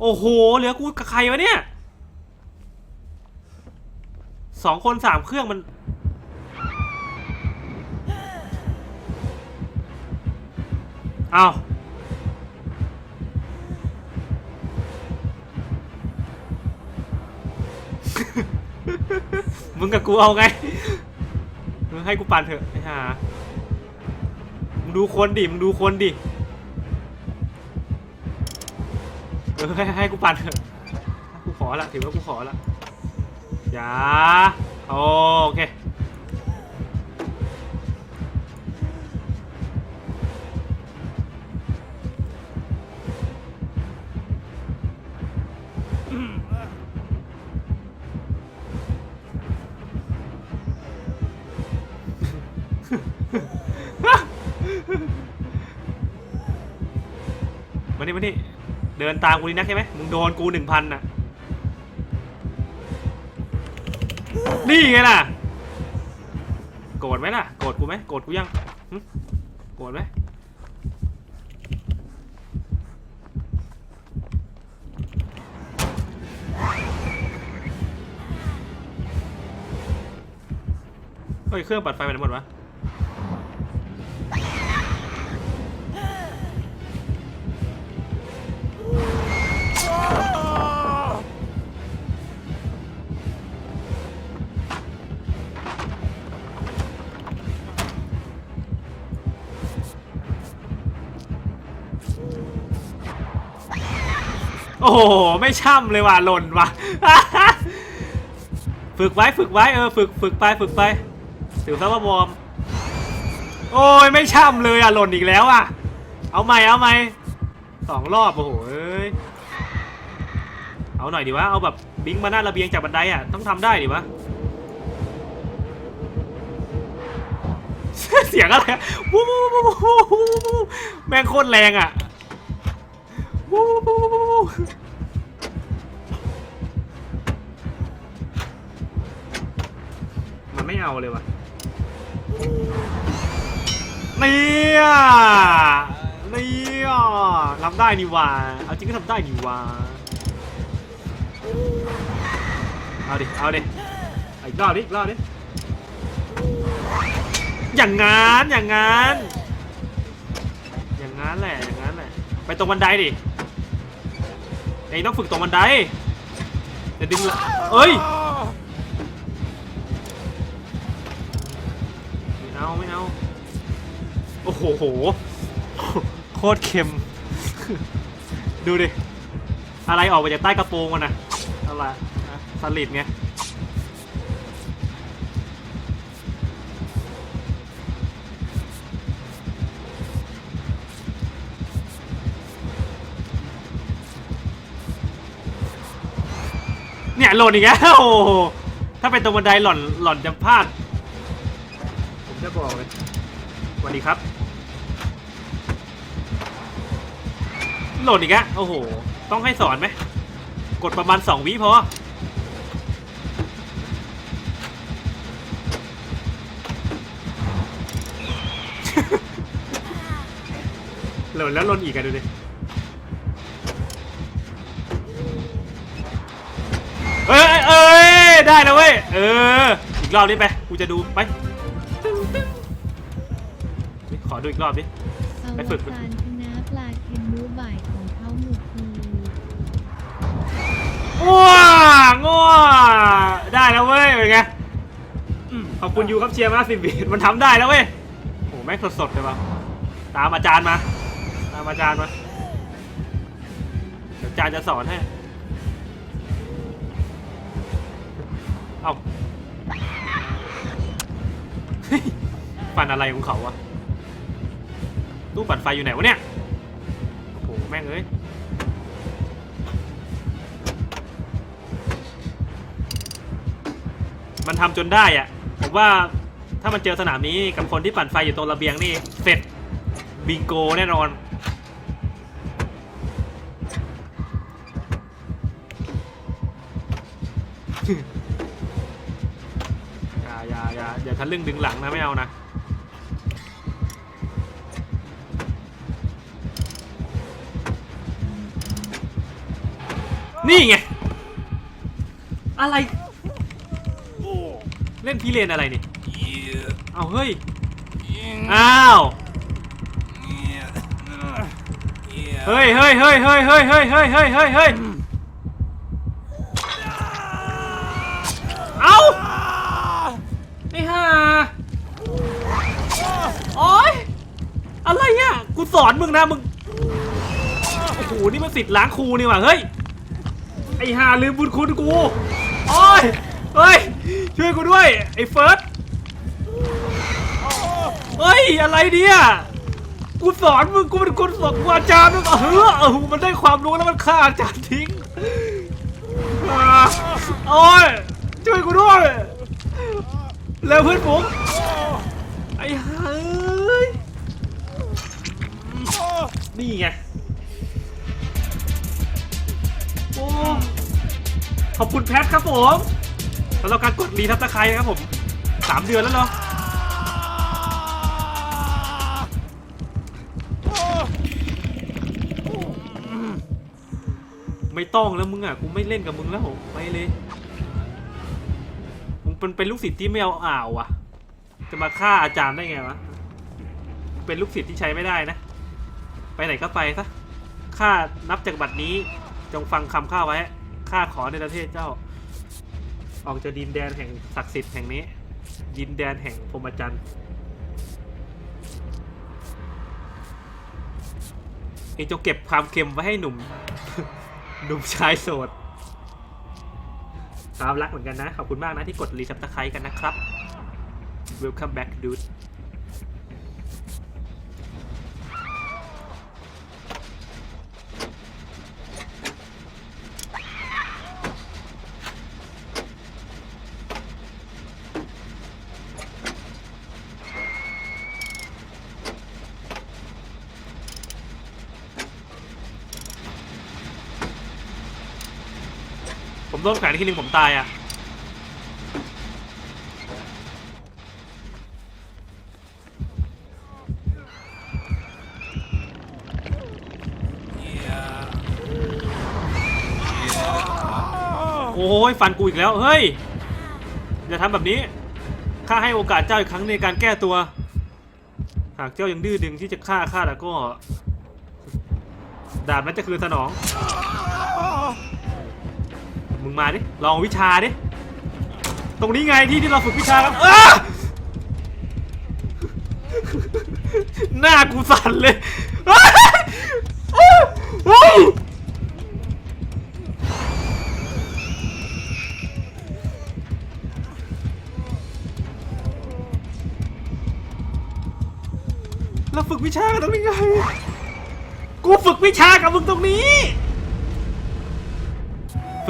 โอ้โห เหลือกูกับใครวะเนี่ยสองคนสามเครื่องมัน เอามึงกับกูเอาไง มึงให้กูปั่นเถอะไอ้ห่ามึงดูคนดิ มึงดูคนดิ อให้ให้กูปั่นเถอะกูขอละถือว่ากูขอละอย่าโอเคมานี่มานี่ เดินตามกูนี่นักใช่ไหมมึงโดนกูหนึ่งพันน่ะ นี่ไงล่ะ โกรธไหมล่ะ โกรธกูไหม โกรธกูยังโกรธไหมเฮ้ยเครื่องปัดไฟไปไหนหมดวะ โอ้โห ไม่ช่ำเลยว่ะหล่นว่ะ ฝึกไว้ฝึกไว้เออฝึกฝึกไปฝึกไปถือซะว่าวอร์มโอ้ยไม่ช่ำเลยอะหล่นอีกแล้วอะ เอาใหม่เอาใหม่สองรอบโอ้โหเอ้ยเอาหน่อยดิวะเอาแบบบิงมาหน้าระเบียงจากบันไดอะต้องทำได้ดิวะเสียงอะไรวู้วู้วู้วู้แม่งโคตรแรงอะ มันไม่เอาเลยว่ะเนี่ยเนี่ยทำได้นี่ว่าเอาจริงก็ทำได้นี่ว่าเอาดิ เอาดิ อีกรอบดิ อีกรอบดิ อย่างงั้นอย่างงั้นอย่างงั้นแหละ อย่างงั้นแหละ ไปตรงบันไดดิ เองต้องฝึกตรงบันไดจะดึงละเอ้ยไม่เอาไม่เอาโอ้โหโหโคตรเค็ม ดูดิ อะไรออกมาจากใต้กระโปรงมันนะอะไรอะสลิดไง หล่นอีกแล้วโอ้โหถ้าเป็นตรงบันไดหล่อนหล่อนจะพลาด ผมจะบอกเลยสวัสดีครับหล่นอีกแล้วโอ้โห ต้องให้สอนไหม กดประมาณสองวิพอหล่นแล้วหล่นอีกอะดูดิ เอ้ยเอ้ยได้แล้วเว้ยเอออีกรอบนี้ไปกูจะดูไปขอดูอีกรอบดิไปฝึกอวสานคณะปลาเค็มมื้อบ่ายของเขาหมุกทีว้าง้อได้แล้วเว้ยเป็นไงอืมขอบคุณยูครับเชียร์มาสิบีมันทำได้แล้วเว้ยโอ้แม่งสดๆเลยว่ะตามอาจารย์มา ตามอาจารย์มาเดี๋ยวอาจารย์จะสอนให้ เอาเฮ้ยปั่นอะไรของเขาวะตู้ปั่นไฟอยู่ไหนวะเนี่ย โอ้โห แม่งเอ้ย มันทำจนได้อะผมว่าถ้ามันเจอสนามนี้กับคนที่ปั่นไฟอยู่ตรงระเบียงนี่เสร็จบิงโกแน่นอน อย่าอย่าอย่าทะลึ่งดึงหลังนะไม่เอานะนี่ไง อะไร เล่นพี่เลนอะไรนี่ เอาเฮ้ย อ้าว เฮ้ยเฮ้ยเฮ้ยเฮ้ยเฮ้ยเฮ้ยเฮ้ยเฮ้ยเฮ้ยเฮ้ยเอา ไอ้ห่าโอ๊ยอะไรอะกูสอนมึงนะมึงโอ้โหนี่มันสิทธิ์ล้างครูนี่หว่าเฮ้ยไอ้ห่าลืมบุญคุณกูโอ้ยเฮ้ยช่วยกูด้วยไอ้เฟิร์สเฮ้ยอะไรเนี่ยกูสอนมึงกูเป็นคนสอนกูอาจารย์มึงเออเออมันได้ความรู้แล้วมันฆ่าอาจารย์ทิ้งโอ้ยช่วยกูด้วย แล้วเพื่อนผมไอ้เฮ้ยนี่ไงโอ้ขอบคุณแพทครับผมสำหรับการกดรีทับตะไคร้นะครับผมสามเดือนแล้วเนาะไม่ต้องแล้วมึงอะกูไม่เล่นกับมึงแล้วไปเลย มึงเป็นเป็นลูกศิษย์ที่ไม่เอาอ่าวอะจะมาฆ่าอาจารย์ได้ไงวะ เป็นลูกศิษย์ที่ใช้ไม่ได้นะ ไปไหนก็ไปซะ ข้านับจากบัดนี้ จงฟังคำข้าไว้ ข้าขอในประเทศเจ้า ออกจากดินแดนแห่งศักดิ์สิทธิ์แห่งนี้ ดินแดนแห่งพรหมจรรย์เองจงเก็บความเค็มไว้ให้หนุ่ม หนุ่มชายโสด ครับรักเหมือนกันนะ ขอบคุณมากนะที่กดรีซับตะไคร้กันนะครับ Welcome back dude โดนแขวนที่ลิงผมตายอะโอ้ยฟันกูอีกแล้ว เฮ้ย อย่าทำแบบนี้ ข้าให้โอกาสเจ้าอีกครั้งในการแก้ตัว หากเจ้ายังดื้อดึงที่จะฆ่าข้าแล้วก็ ดาบนั้นจะคืนสนอง งมาดิ ลองวิชาดิ ตรงนี้ไงที่ที่เราฝึกวิชากันอ้าหน้ากูสั่นเลยอ้าโอ้ยเราฝึกวิชากันตรงนี้ไง กูฝึกวิชากับมึงตรงนี้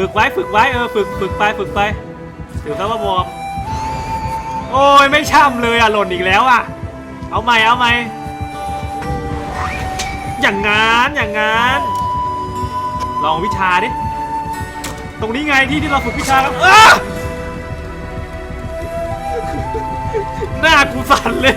ฝึกไว้ฝึกไว้เออฝึกฝึกไปฝึกไปถือซะว่าวอร์มโอ้ยไม่ช่ำเลยอะหล่นอีกแล้วอะ เอาใหม่เอาใหม่อย่างงั้นอย่างงั้น ลองวิชาดิ ตรงนี้ไงที่ที่เราฝึกวิชากันอ้าหน้ากูสั่นเลย